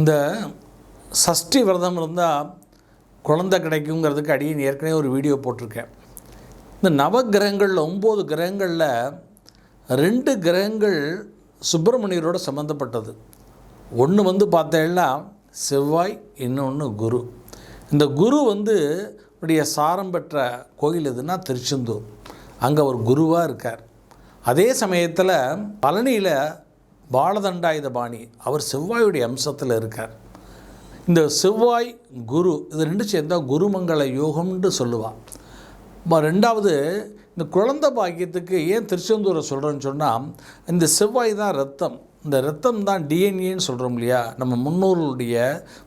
இந்த சஷ்டி விரதம் இருந்தால் குழந்தை கிடைக்குங்கிறதுக்கு அடியின் ஏற்கனவே ஒரு வீடியோ போட்டிருக்கேன். இந்த நவ கிரகங்களில் ஒம்பது கிரகங்களில் ரெண்டு கிரகங்கள் சுப்பிரமணியரோட சம்மந்தப்பட்டது ஒன்று வந்து பார்த்தேன்னா செவ்வாய் இன்னொன்று குரு. இந்த குரு வந்து உடைய சாரம் பெற்ற கோயில் எதுனா திருச்செந்தூர். அங்கே ஒரு குருவாக இருக்கார். அதே சமயத்தில் பழனியில் பாலதண்டாயுதபாணி அவர் செவ்வாயுடைய அம்சத்தில் இருக்கார். இந்த செவ்வாய் குரு இது ரெண்டு சேர்ந்தால் குருமங்கள யோகம்னு சொல்லுவாள் ரெண்டாவது இந்த குழந்தை பாக்கியத்துக்கு ஏன் திருச்செந்தூரை சொல்கிறேன்னு சொன்னால் இந்த செவ்வாய் தான் ரத்தம். இந்த ரத்தம் தான் டிஎன்ஏன்னு சொல்கிறோம் இல்லையா? நம்ம முன்னோர்களுடைய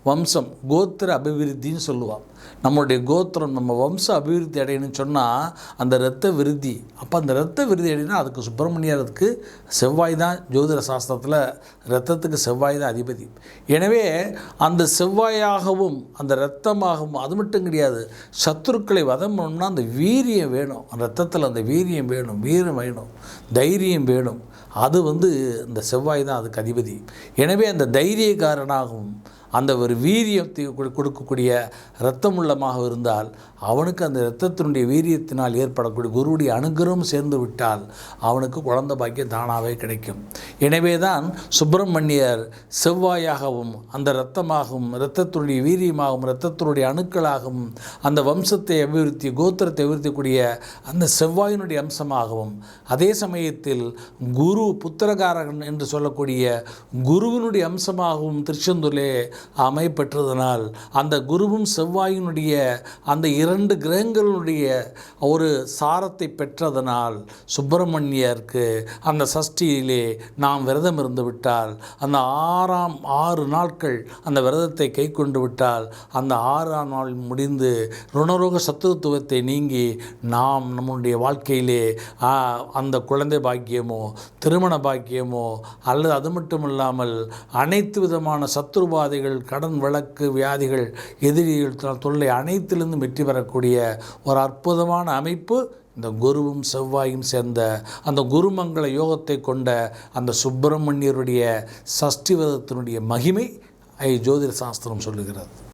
வம்சம் கோத்திர அபிவிருத்தின்னு சொல்லுவாள் நம்மளுடைய கோத்திரம் நம்ம வம்ச அபிவிருத்தி அடையணும்னு சொன்னால் அந்த இரத்த விருத்தி. அப்போ அந்த இரத்த விருத்தி அடையினா அதுக்கு சுப்பிரமணியருக்கு செவ்வாய் தான் ஜோதிட சாஸ்திரத்தில் இரத்தத்துக்கு செவ்வாய் தான் அதிபதி. எனவே அந்த செவ்வாயாகவும் அந்த இரத்தமாகவும் அது மட்டும் கிடையாது சத்துருக்களை வதம் பண்ணணும்னா அந்த வீரியம் வேணும். அந்த ரத்தத்தில் அந்த வீரியம் வேணும் வீரம் வேணும் தைரியம் வேணும். அது வந்து இந்த செவ்வாய் தான் அதுக்கு அதிபதி. எனவே அந்த தைரியக்காரனாகவும் அந்த ஒரு வீரியத்தை கொடுக்கக்கூடிய கொடுக்கக்கூடிய இரத்தமுள்ளமாக இருந்தால் அவனுக்கு அந்த இரத்தத்தினுடைய வீரியத்தினால் ஏற்படக்கூடிய குருவுடைய அனுகிரகம் சேர்ந்து விட்டால் அவனுக்கு குழந்தை பாக்கியம் தானாகவே கிடைக்கும். எனவே தான் சுப்பிரமணியர் செவ்வாயாகவும் அந்த இரத்தமாகவும் இரத்தத்தினுடைய வீரியமாகவும் இரத்தத்தினுடைய அணுக்களாகவும் அந்த வம்சத்தை அபிவிருத்தி கோத்திரத்தை அபிவிருத்திக்கூடிய அந்த செவ்வாயினுடைய அம்சமாகவும் அதே சமயத்தில் குரு புத்திரகாரகன் என்று சொல்லக்கூடிய குருவினுடைய அம்சமாகவும் திருச்செந்தூரிலே அமைப்பெற்றதனால் அந்த குருவும் செவ்வாயினுடைய அந்த இரண்டு கிரகங்களுடைய ஒரு சாரத்தை பெற்றதனால் சுப்பிரமணியருக்கு அந்த சஷ்டியிலே நாம் விரதம் இருந்து விட்டால் அந்த ஆறாம் ஆறு நாட்கள் அந்த விரதத்தை கை கொண்டு விட்டால் அந்த ஆறாம் நாள் முடிந்து ருணரோக சத்துவத்துவத்தை நீங்கி நாம் நம்முடைய வாழ்க்கையிலே அந்த குழந்தை பாக்கியமோ திருமண பாக்கியமோ அல்லது அது மட்டும் இல்லாமல் அனைத்து விதமான சத்துருபாதைகள் கடன் வழக்கு வியாதிகள் எதிரிகள் தொல்லை அனைத்திலிருந்து வெற்றி பெறக்கூடிய ஒரு அற்புதமான அமைப்பு. இந்த குருவும் செவ்வாயும் சேர்ந்த அந்த குருமங்கள யோகத்தை கொண்ட அந்த சுப்பிரமணியருடைய சஷ்டிவதத்தினுடைய மகிமை ஐ ஜோதிட சாஸ்திரம் சொல்லுகிறது.